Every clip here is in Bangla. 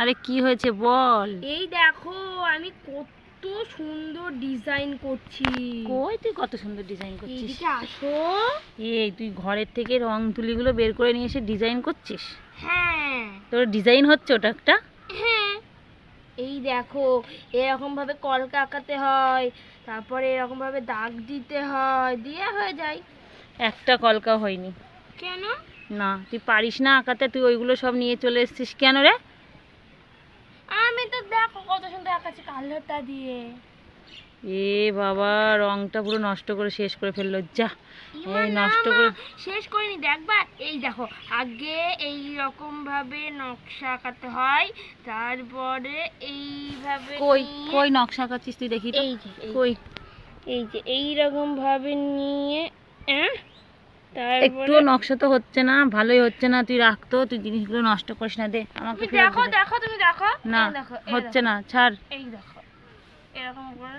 আরে কি হয়েছে বল? এই দেখো আমি কত সুন্দর ডিজাইন করছি। কই তুই কত সুন্দর ডিজাইন করছিস? এইদিকে আসো। এই তুই ঘরের থেকে রং তুলিগুলো বের করে নিয়ে এসে ডিজাইন করছিস? হ্যাঁ। তোর ডিজাইন হচ্ছে ওটা একটা? হ্যাঁ। এই দেখো এরকম ভাবে কলকা আঁকাতে হয় তারপরে এরকম ভাবে দাগ দিতে হয় দিয়ে হয়ে যায়। একটা কলকা হয়নি। কেন? না তুই পারিস না আঁকাতে তুই ওইগুলো সব নিয়ে চলে এসেছিস কেন রে? কত সুন্দর আঁকাচ্ছি কালারটা দিয়ে। এ বাবা রংটা পুরো নষ্ট করে শেষ করে ফেলল যা। এই নষ্ট করে শেষ করিনি দেখবা এই দেখো আগে এই রকম ভাবে নকশা আঁকাতে হয় তারপরে এইভাবে কই কই নকশা আঁকাচ্ছিস তুই দেখি তো? কই এই যে এই রকম ভাবে নিয়ে আহ, একটুও নকশা তো হচ্ছে না ভালোই হচ্ছে না তুই রাখতো তুই জিনিসগুলো নষ্ট করিস না দে আমাকে তুমি দেখো। দেখো তুমি দেখো। না হচ্ছে না ছাড়। এই দেখো এরকম করে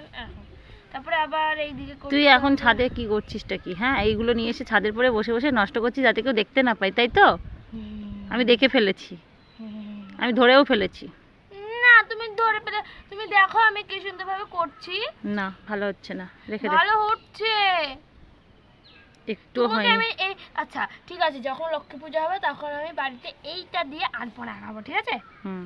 তারপরে আবার এইদিকে তুই এখন ছাদে কি করছিসটা কি হ্যাঁ? এইগুলো নিয়ে এসে ছাদের পরে বসে বসে নষ্ট করছিস যাতে কেউ দেখতে না পায় তাই তো? আমি দেখে ফেলেছি। আমি ধরেও ফেলেছি। না তুমি ধরে পেলে তুমি দেখো আমি কি সুন্দর ভাবে করছি। না ভালো হচ্ছে না রেখে ভালো হচ্ছে। একটু হয় আমি এই আচ্ছা ঠিক আছে যখন লক্ষ্মী পূজা হবে তখন আমি বাড়িতে এইটা দিয়ে আলপনা আঁকাবো ঠিক আছে? হুম।